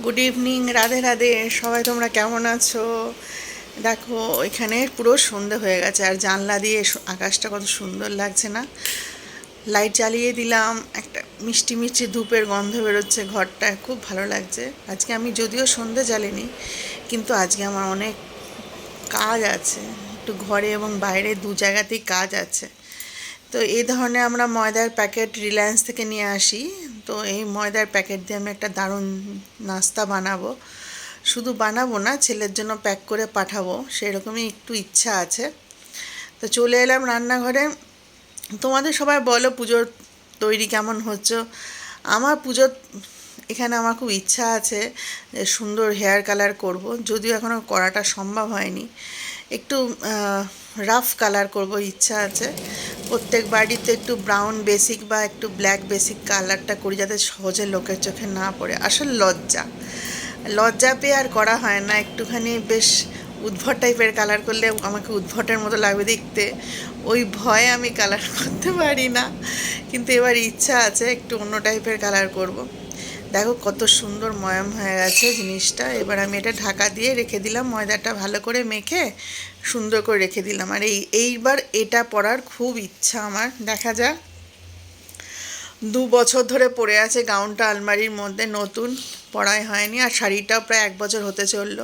Good evening Radhe Radhe, সবাই তোমরা কেমন আছো? দেখো, এখানে পুরো সন্ধে হয়ে গেছে, আর জানলা দিয়ে আকাশটা কত সুন্দর লাগছে না? লাইট জ্বালিয়ে দিলাম, একটা মিষ্টি মিষ্টি ধূপের গন্ধ বেরোচ্ছে ঘরটা খুব ভালো লাগছে। আজকে আমি যদিও সন্ধে জ্বালিনি, কিন্তু আজকে আমার অনেক কাজ আছে। একটু ঘরে এবং বাইরে দু জায়গাতেই কাজ আছে। তো এই ধরনের আমরা ময়দার প্যাকেট রিলায়েন্স থেকে নিয়ে আসি। তো এই ময়দার প্যাকেট দিয়ে আমি একটা দারুণ নাস্তা বানাবো। শুধু বানাবো না, ছেলের জন্য প্যাক করে পাঠাবো, সেরকমই একটু ইচ্ছা আছে। তো চলে এলাম রান্নাঘরে। তোমাদের সবাই বলো পুজোর তৈরি কেমন হচ্ছে? আমার পুজোর, এখানে আমার খুব ইচ্ছা আছে যে সুন্দর হেয়ার কালার করব, যদিও এখনও করাটা সম্ভব হয়নি। একটু রাফ কালার করব, ইচ্ছা আছে। প্রত্যেক বাড়িতে একটু ব্রাউন বেসিক বা একটু ব্ল্যাক বেসিক কালারটা করি যাতে সহজে লোকের চোখে না পড়ে। আসলে লজ্জা। লজ্জা পেয়ে আর করা হয় না। একটুখানি বেশ উদ্ভট টাইপের কালার করলে আমাকে উদ্ভটের মতো লাগবে দেখতে। ওই ভয়ে আমি কালার করতে পারি না। কিন্তু এবার ইচ্ছা আছে একটু অন্য টাইপের কালার করব। দেখো কত সুন্দর ময়াম হয়ে গেছে জিনিসটা। এবার আমি এটা ঢাকা দিয়ে রেখে দিলাম, ময়দাটা ভালো করে মেখে সুন্দর করে রেখে দিলাম। আর এই, এইবার এটা পরার খুব ইচ্ছা আমার, দেখা যাক। দু বছর ধরে পড়ে আছে গাউনটা আলমারির মধ্যে, নতুন পরাই হয়নি আর শাড়িটাও প্রায় এক বছর হতে চলল।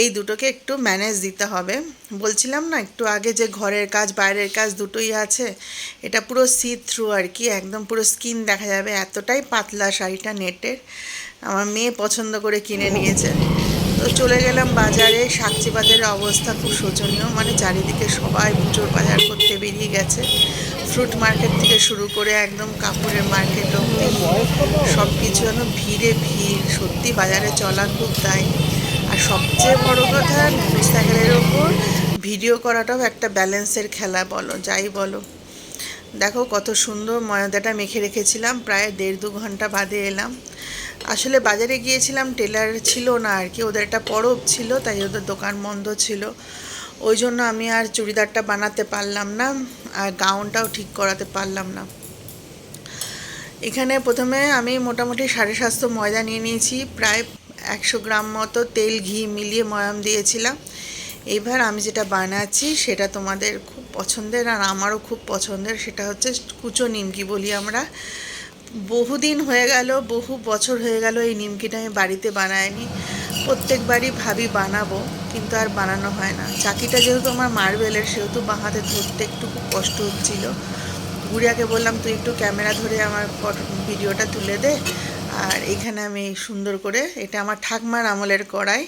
এই দুটোকে একটু ম্যানেজ দিতে হবে। বলছিলাম না, একটু আগে যে ঘরের কাজ, বাইরের কাজ দুটোই আছে, এটা পুরো সি থ্রু আর কি, একদম পুরো স্কিন দেখা যাবে। এতটাই পাতলা শাড়িটা নেটের। আমার মেয়ে পছন্দ করে কিনে নিয়েছে। তো চলে গেলাম বাজারে শাকচি বাজারের অবস্থা খুব শোচনীয়। মানে চারিদিকে সবাই পুজোর বাজার করতে বেরিয়ে গেছে। ফ্রুট মার্কেট থেকে শুরু করে একদম কাপড়ের মার্কেট অব্দি সব কিছু যেন ভিড়ে ভিড়। সত্যি বাজারে চলা খুব তাই আর সবচেয়ে বড় কথা, মোটরসাইকেলের ওপর ভিডিও করাটাও একটা ব্যালেন্সের খেলা বলো, যাই বলো। দেখো কত সুন্দর ময়দাটা মেখে রেখেছিলাম। প্রায় দেড় দু ঘণ্টা বাদে এলাম। আসলে বাজারে গিয়েছিলাম, টেলার ছিল না আর কি, ওদের একটা পরব ছিল, তাই ওদের দোকান বন্ধ ছিল। ওই জন্য আমি আর চুড়িদারটা বানাতে পারলাম না, আর গাউনটাও ঠিক করাতে পারলাম না। এখানে প্রথমে আমি মোটামুটি সাড়ে সাতশো ময়দা নিয়ে নিয়েছি, প্রায় একশো গ্রাম মতো তেল, ঘি মিলিয়ে ময়াম দিয়েছিলাম। এবার আমি যেটা বানাচ্ছি সেটা তোমাদের খুব পছন্দের আর আমারও খুব পছন্দের, সেটা হচ্ছে কুচো নিমকি বলি আমরা। বহুদিন হয়ে গেল, বহু বছর হয়ে গেল এই নিমকিটা আমি বাড়িতে বানাইনি। প্রত্যেকবারই ভাবি বানাবো, কিন্তু আর বানানো হয় না। চাকিটা যেহেতু আমার মার্বেলের, সেহেতু বাঁ হাতে ধরতে একটু খুব কষ্ট হচ্ছিল। গুড়িয়াকে বললাম, তুই একটু ক্যামেরা ধরে আমার ভিডিওটা তুলে দে। আর এখানে আমি সুন্দর করে, এটা আমার ঠাকমার আমলের কড়াই।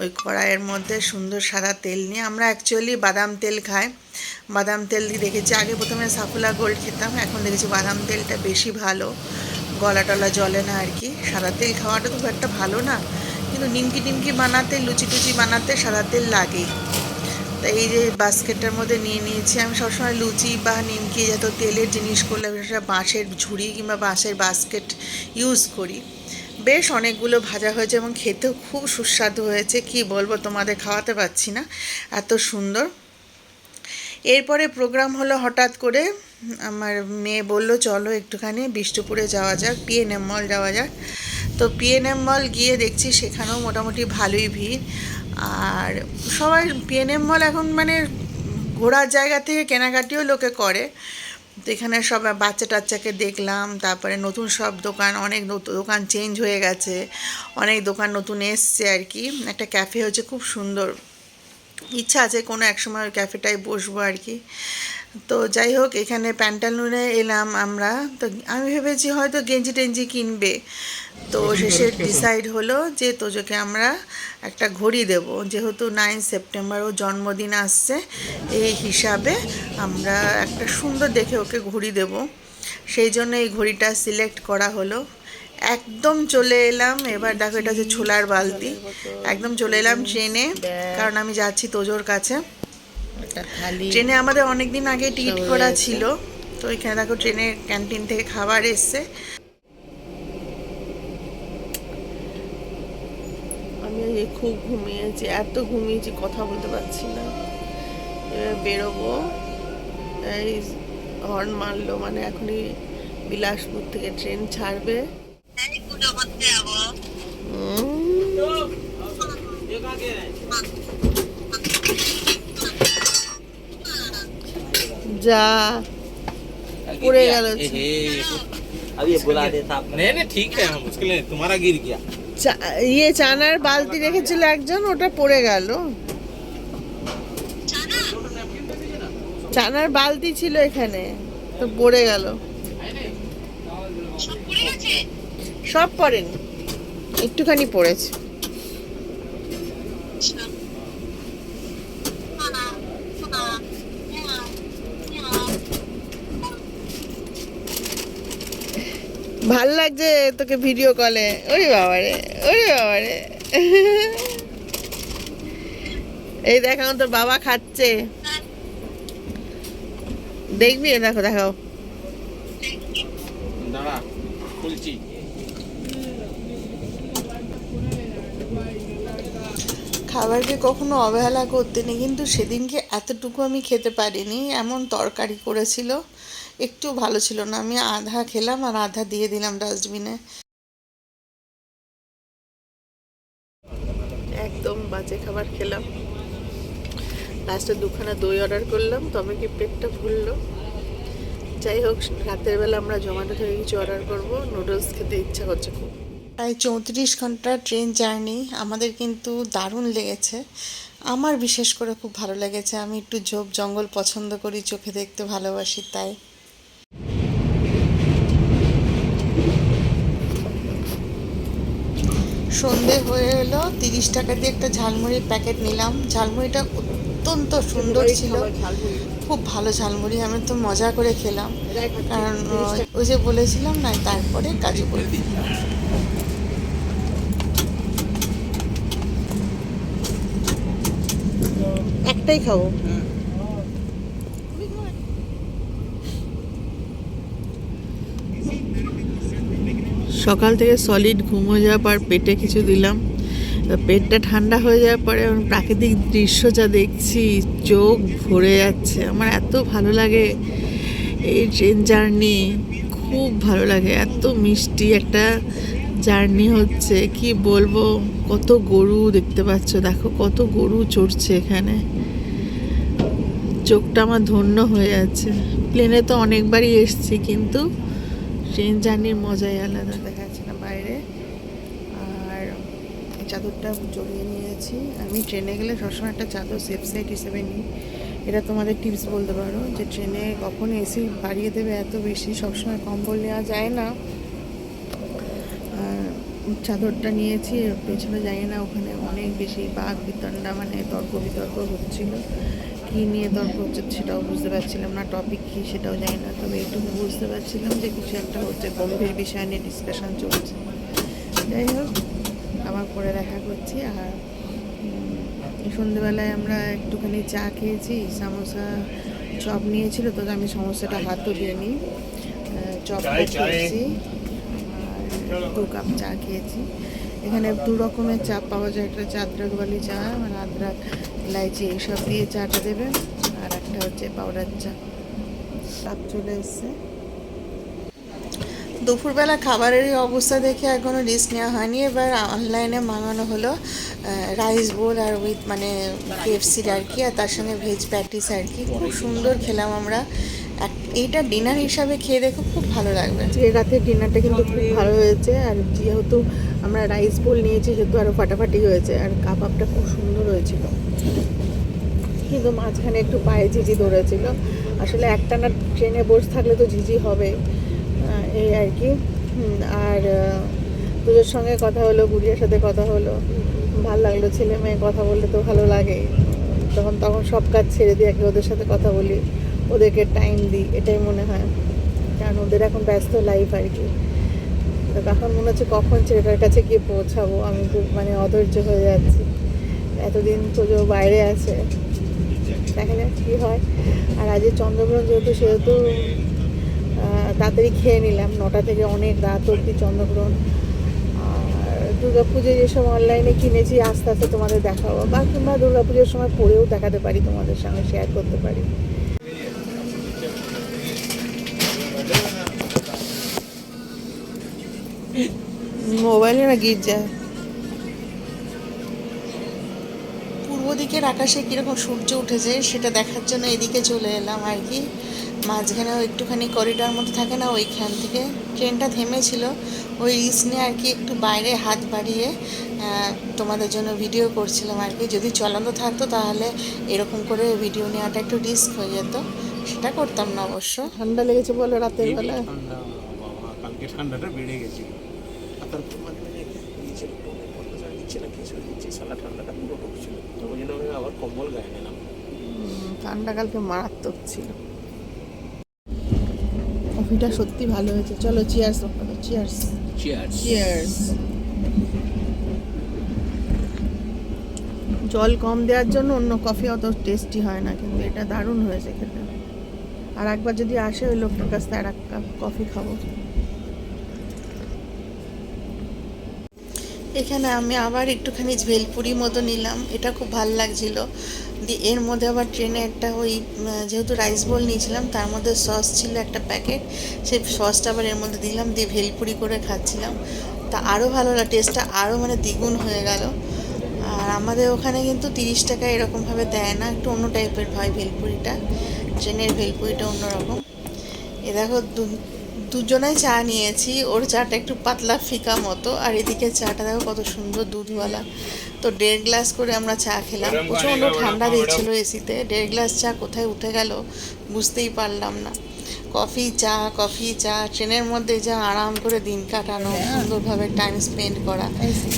ওই কড়াইয়ের মধ্যে সুন্দর সাদা তেল নিয়ে আমরা অ্যাকচুয়ালি বাদাম তেল খাই। বাদাম তেল দিয়ে দেখেছি। আগে প্রথমে সাফুলা গোল্ড খেতাম, এখন দেখেছি বাদাম তেলটা বেশি ভালো। গলা টলা জলে না আর কি। সাদা তেল খাওয়াটা খুব একটা ভালো না। কিন্তু নিমকি টিমকি বানাতে, লুচি টুচি বানাতে সাদা তেল লাগেই। তা এই যে বাস্কেটটার মধ্যে নিয়ে নিয়েছি। আমি সবসময় লুচি বা নিমকি যত তেলের জিনিস করলে আমি সেটা বাঁশের ঝুড়ি কিংবা বাঁশের বাস্কেট ইউজ করি। বেশ অনেকগুলো ভাজা হয়েছে এবং খেতেও খুব সুস্বাদু হয়েছে। কি বলব, তোমাদের খাওয়াতে পারছি না। এত সুন্দর। এরপরে প্রোগ্রাম হলো হঠাৎ করে আমার মেয়ে বলল, চলো একটুখানি বিষ্ণুপুরে যাওয়া যাক পিএনএম মল যাওয়া যাক। তো পিএনএম মল গিয়ে দেখছি সেখানেও মোটামুটি ভালোই ভিড়। আর সবাই পিএনএম মল এখন মানে ঘোরার জায়গা থেকে কেনাকাটিও লোকে করে। তো এখানে সব বাচ্চা টাচ্চাকে দেখলাম, তারপরে নতুন সব দোকান, অনেক নতুন দোকান চেঞ্জ হয়ে গেছে, অনেক দোকান নতুন এসছে আর কি। একটা ক্যাফে হচ্ছে, খুব সুন্দর। ইচ্ছা আছে কোনো এক সময় ওই ক্যাফেটায় বসবো আর কি। তো যাই হোক এখানে প্যান্টালুনে এলাম আমরা। তো আমি ভেবেছি হয়তো গেঞ্জি টেঞ্জি কিনবে। তো শেষে ডিসাইড হলো যে তোজোকে আমরা একটা ঘড়ি দেব। যেহেতু নাইন সেপ্টেম্বর ও জন্মদিন আসছে এই হিসাবে আমরা একটা সুন্দর দেখে ওকে ঘড়ি দেব। সেই জন্য এই ঘড়িটা সিলেক্ট করা হলো। একদম চলে এলাম। এবার দেখো এটা হচ্ছে ছোলার বালতি। একদম চলে এলাম ট্রেনে কারণ আমি যাচ্ছি তোজোর কাছে। ট্রেনে আমাদের অনেক দিন আগে টিকিট করা ছিল। তো এখানে দেখো ট্রেনের ক্যান্টিন থেকে খাবার এসছে। আমি খুব ঘুমিয়েছি এত ঘুমিয়েছি কথা বলতে পারছি না। এবার বেরোবো। এই হর্ন মারলো মানে এখনই বিলাসপুর থেকে ট্রেন ছাড়বে পুজো করতে যাব হুম যা পড়ে গেল अब ये बुला देता आप नहीं नहीं ठीक है हम उसके लिए तुम्हारा गिर गया চা- ইয়ে চানার বালতি রেখেছিল একজন ওটা পড়ে গেল চানার বালতি ছিল এখানে তো পড়ে গেল সব পড়েনি একটুখানি পড়েছে ভালো লাগছে তোকে ভিডিও কলে ওরে বাবারে ওরে বাবারে। এই দেখ তোর বাবা খাচ্ছে। দেখবি দেখো দেখাও। খাবারকে কখনো অবহেলা করতে নেই? কিন্তু সেদিনকে এতটুকু আমি খেতে পারিনি এমন তরকারি করেছিল। একটু ভালো ছিল না। আমি আধা খেলাম আর আধা দিয়ে দিলাম ডাস্টবিনে একদম বাজে খাবার খেলাম। লাস্টে দুখানা দই অর্ডার করলাম তবে কি পেটটা ভুললো? যাই হোক রাতের বেলা আমরা জোম্যাটো থেকে কিছু অর্ডার করব। নুডলস খেতে ইচ্ছা করছে খুব। প্রায় চৌত্রিশ ঘণ্টা ট্রেন জার্নি আমাদের কিন্তু দারুণ লেগেছে। আমার বিশেষ করে খুব ভালো লেগেছে। আমি একটু ঝোপ জঙ্গল পছন্দ করি চোখে দেখতে ভালোবাসি তাই। সন্ধে হয়ে এলো তিরিশ টাকা দিয়ে একটা ঝালমুড়ির প্যাকেট নিলাম। ঝালমুড়িটা অত্যন্ত সুন্দর ছিল। খুব ভালো ঝালমুড়ি আমি তো মজা করে খেলাম। কারণ ওই- যে বলেছিলাম না তারপরে কাজু বলবি একটাই খাব। সকাল থেকে সলিড ঘুম হয়ে যাওয়ার পর পেটে কিছু দিলাম। পেটটা ঠান্ডা হয়ে যাওয়ার পরে প্রাকৃতিক দৃশ্য যা দেখছি, চোখ ভরে যাচ্ছে। আমার এত ভালো লাগে এই ট্রেন জার্নি খুব ভালো লাগে, এত মিষ্টি একটা জার্নি হচ্ছে। কি বলব, কত গরু দেখতে পাচ্ছ, দেখো কত গরু চড়ছে এখানে। চোখটা আমার ধন্য হয়ে যাচ্ছে। প্লেনে তো অনেকবারই এসছি, কিন্তু ট্রেন জার্নির মজাই আলাদা, দেখা যাচ্ছে না বাইরে। আর চাদরটা জড়িয়ে নিয়েছি। আমি ট্রেনে গেলে সবসময় একটা চাদর সেফ সাইড হিসেবে নিই। এটা তোমাদের টিপস বলতে পারো, যে ট্রেনে কখন এসি বাড়িয়ে দেবে এত বেশি, সবসময় কম্বল নেওয়া যায় না। চাদরটা নিয়েছি, পেছনে জানি না, ওখানে অনেক বেশি বাঘ বিতণ্ডা মানে তর্ক বিতর্ক হচ্ছিল। কী নিয়ে তর্ক হচ্ছে সেটাও বুঝতে পারছিলাম না টপিক কী সেটাও জানি না তবে এইটুকু বুঝতে পারছিলাম যে কিছু একটা হচ্ছে গম্ভীর বিষয় নিয়ে ডিসকাশন চলছে। যাই হোক আবার পরে দেখা করছি আর সন্ধেবেলায় আমরা একটুখানি চা খেয়েছি সামোসা চপ নিয়েছিল তো আমি সমস্যাটা হাতও দিয়ে নিই। চপটা খেয়েছি আর দু কাপ চা খেয়েছি। এখানে দু রকমের চা পাওয়া যায় একটা চাদ্রাকবালি চা মানে আদ্রাক ইলাইচি এইসব দিয়ে চাটা দেবে আর একটা হচ্ছে পাউডার চা। কাপ চলে এসছে। দুপুরবেলা খাবারেরই অবস্থা দেখে আর কোনো রিস্ক নেওয়া হয়নি। এবার অনলাইনে মাঙানো হলো রাইস বোল আর উইথ মানে কেএফসির আর কি আর তার সঙ্গে ভেজ প্যাটিস আর কি। খুব সুন্দর খেলাম আমরা। এইটা ডিনার হিসাবে খেয়ে দেখো খুব ভালো লাগবে। রাতের ডিনারটা কিন্তু খুব ভালো হয়েছে। আর যেহেতু আমরা রাইস বোল নিয়েছি, সেহেতু আরও ফাটাফাটি হয়েছে, আর কাবাবটা খুব সুন্দর হয়েছিল। কিন্তু মাঝখানে একটু পায়ে ঝিঝি ধরেছিল। আসলে একটানা ট্রেনে বসে থাকলে তো ঝিঝি হবে এই আর কি। আর পুজোর সঙ্গে কথা হলো, গুড়িয়ার সাথে কথা হলো। ভালো লাগল, ছেলে মেয়ে কথা বললে তো ভালো লাগে। তখন তখন সব কাজ ছেড়ে দিয়ে একে ওদের সাথে কথা বলি। ওদেরকে টাইম দিই, এটাই মনে হয়। কারণ ওদের এখন ব্যস্ত লাইফ আর কি। তখন মনে হচ্ছে কখন ছেলেটার কাছে গিয়ে পৌঁছাবো? আমি খুব মানে অধৈর্য হয়ে যাচ্ছি। এতদিন পুজো বাইরে আছে। দেখা যাক কী হয়। আর আজকে চন্দ্রগ্রহণ যেহেতু, সেহেতু তাড়াতাড়ি খেয়ে নিলাম। নটা থেকে অনেক রাত অবধি চন্দ্রগ্রহণ। দুর্গা পুজো যেসব অনলাইনে কিনেছি, আস্তে আস্তে তোমাদের দেখাবো। বা কিংবা দুর্গা পুজোর সময় পরেও দেখাতে পারি, তোমাদের সঙ্গে শেয়ার করতে পারি। মোবাইলে না গির্জা পূর্ব দিকের আকাশে কীরকম সূর্য উঠেছে সেটা দেখার জন্য এদিকে চলে এলাম আর কি। মাঝখানেও একটুখানি করিডোর মতো থাকে না ওইখান থেকে। ট্রেনটা থেমেছিল ওই রিস্ক নিয়ে আর কি একটু বাইরে হাত বাড়িয়ে তোমাদের জন্য ভিডিও করছিলাম আর কি। যদি চলানো থাকতো তাহলে এরকম করে ভিডিও নেওয়াটা একটু রিস্ক হয়ে যেত। সেটা করতাম না অবশ্য। ঠান্ডা লেগেছে বলো রাতের বেলা। ঠান্ডা কালকে ঠান্ডাটা বেড়ে গেছিল আর তারপর মাঝে মাঝে নিচে টোনে পড়তে না কিছু নিচে সালা ঠান্ডাটা পুরো ঢুকছিল। ওই জন্য আমি আবার কম্বল গায়ে নিলাম। ঠান্ডা কালকে মারাত্মক ছিল। কফিটা সত্যি ভালো হয়েছে। চলো চিয়ার্স চিয়ার্স Cheers. চিয়ার্স জল কম দেওয়ার জন্য অন্য কফি অত টেস্টি হয় না কিন্তু এটা দারুণ হয়েছে খেতে। আর একবার যদি আসে ওই লোকটার কাছ থেকে আর এক কাপ কফি খাব। এখানে আমি আবার একটুখানি ভেলপুরি মতো নিলাম। এটা খুব ভালো লাগছিল। দিয়ে এর মধ্যে আবার ট্রেনে একটা ওই যেহেতু রাইস বোল নিয়েছিলাম, তার মধ্যে সস ছিল একটা প্যাকেট সেই সসটা আবার এর মধ্যে দিলাম, দিয়ে ভেলপুরি করে খাচ্ছিলাম। তা আরও ভালো লাগে টেস্টটা আরও মানে দ্বিগুণ হয়ে গেল। আর আমাদের ওখানে কিন্তু তিরিশ টাকা এরকমভাবে দেয় না, একটু অন্য টাইপের হয় ভেলপুরিটা। ট্রেনের ভেলপুরিটা অন্যরকম। এ দেখো দুজনাই চা নিয়েছি। ওর চাটা একটু পাতলা ফিকা মতো। আর এদিকে চাটা দেখো কত সুন্দর দুধওয়ালা। তো দেড় গ্লাস করে আমরা চা খেলাম। প্রচণ্ড ঠান্ডা দিচ্ছিল এসিতে। দেড় গ্লাস চা কোথায় উঠে গেল বুঝতেই পারলাম না। কফি চা কফি চা। ট্রেনের মধ্যে যা আরাম করে দিন কাটানো সুন্দরভাবে টাইম স্পেন্ড করা।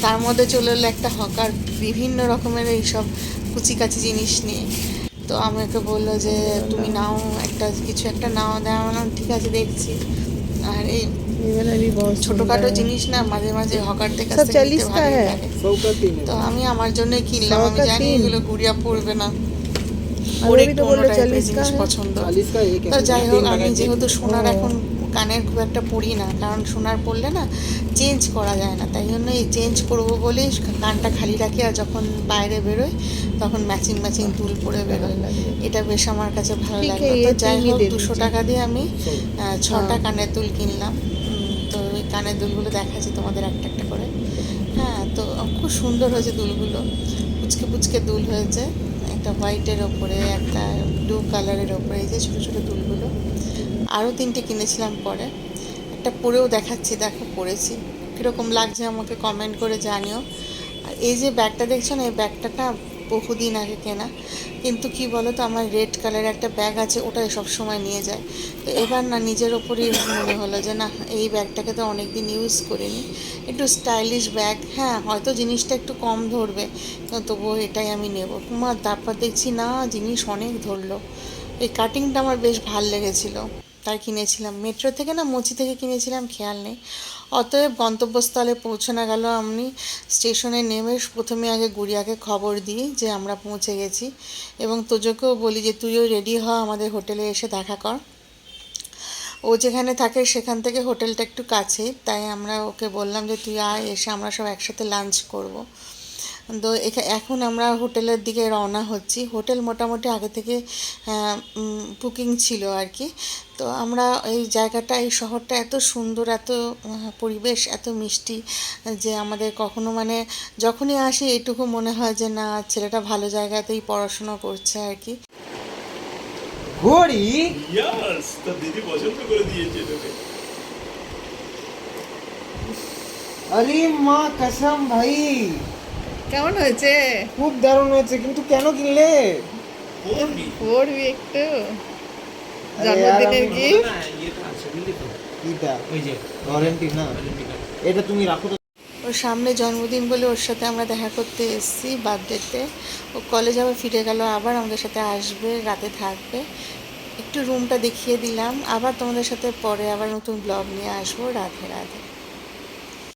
তার মধ্যে চলে এলো একটা হকার বিভিন্ন রকমের এইসব কুচিকাচি জিনিস নিয়ে। তো আমাকে বলল যে তুমি নাও একটা কিছু একটা নাও দেওয়া ঠিক আছে দেখছি। আর এই ছোটখাটো জিনিস না মাঝে মাঝে হকারদের কাছ থেকে নিতে ভালোই লাগে। তো আমি আমার জন্য কিনলাম আমি জানি এগুলো গুড়িয়া পড়বে না। ওর একটু অন্য টাইপের জিনিস পছন্দ। তো যাই হোক আমি যেহেতু সোনার এখন কানের খুব একটা পরি না কারণ সোনার পড়লে না চেঞ্জ করা যায় না। তাই জন্য এই চেঞ্জ করব বলেই কানটা খালি রাখি আর যখন বাইরে বেরোই তখন ম্যাচিং ম্যাচিং দুল পরে বেরোই। এটা বেশ আমার কাছে ভালো লাগে যাই হোক দুশো টাকা দিয়ে আমি ছটা কানের দুল কিনলাম। তো ওই কানের দুলগুলো দেখাচ্ছি তোমাদের একটা একটা করে। হ্যাঁ তো খুব সুন্দর হয়েছে দুলগুলো। পুচকে পুচকে দুল হয়েছে। একটা হোয়াইটের ওপরে একটা ব্লু কালারের ওপরে এই যে ছোটো ছোটো দুলগুলো। আরও তিনটে কিনেছিলাম পরে। একটা পরেও দেখাচ্ছি, দেখো পরেছি। কীরকম লাগছে আমাকে কমেন্ট করে জানিও। আর এই যে ব্যাগটা দেখছ না, এই ব্যাগটা না বহুদিন আগে কেনা। কিন্তু কি বলো তো আমার রেড কালারের একটা ব্যাগ আছে, ওটাই সব সময় নিয়ে যায়। তো এবার না নিজের ওপরই মনে হলো যে না, এই ব্যাগটাকে তো অনেক দিন ইউজ করিনি। একটু স্টাইলিশ ব্যাগ হ্যাঁ হয়তো জিনিসটা একটু কম ধরবে তবুও এটাই আমি নেব। তোমার তারপর দেখছি না, জিনিস অনেক ধরলো। এই কাটিংটা আমার বেশ ভালো লেগেছিল। তাই কিনেছিলাম। মেট্রো থেকে না মুচি থেকে কিনেছিলাম, খেয়াল নেই। অতএব গন্তব্যস্থলে পৌঁছানো গেল আমি। স্টেশনে নেমে প্রথমে আগে গুড়িয়াকে খবর দিই যে আমরা পৌঁছে গেছি এবং তোজোকেও বলি যে, তুইও রেডি হ, আমাদের হোটেলে এসে দেখা কর। ও যেখানে থাকে সেখান থেকে হোটেলটা একটু কাছে, তাই আমরা ওকে বললাম যে, তুই আয়, এসে আমরা সব একসাথে লাঞ্চ করব। তো এখা- এখন আমরা হোটেলের দিকে রওনা হচ্ছি। হোটেল মোটামুটি আগে থেকে বুকিং ছিল আর কি তো আমরা এই জায়গাটা এই শহরটা এত সুন্দর এত পরিবেশ এত মিষ্টি যে আমাদের কখনো মানে যখনই আসি এটুকু মনে হয় যে না ছেলেটা ভালো জায়গাতেই পড়াশোনা করছে আর কি ঘড়ি? ইয়াস তো দিদি পছন্দ করে দিয়েছে তোকে। আরে মা কসম ভাই। কেমন হয়েছে? খুব দারুণ হয়েছে কিন্তু কেন কিনলে? পড়বি। একটু। জন্মদিনের গিফট এটা আছে বুঝলি তো। কিটা? ওই যে ওয়ারেন্টি না? এটা তুমি রাখো ওর সামনে জন্মদিন বলে ওর সাথে আমরা দেখা করতে এসেছি বার্থডেতে। ও কলেজ আবার ফিরে গেল আবার আমাদের সাথে আসবে রাতে থাকবে। একটু রুমটা দেখিয়ে দিলাম আবার তোমাদের সাথে পরে আবার নতুন ব্লগ নিয়ে আসব রাধে রাধে।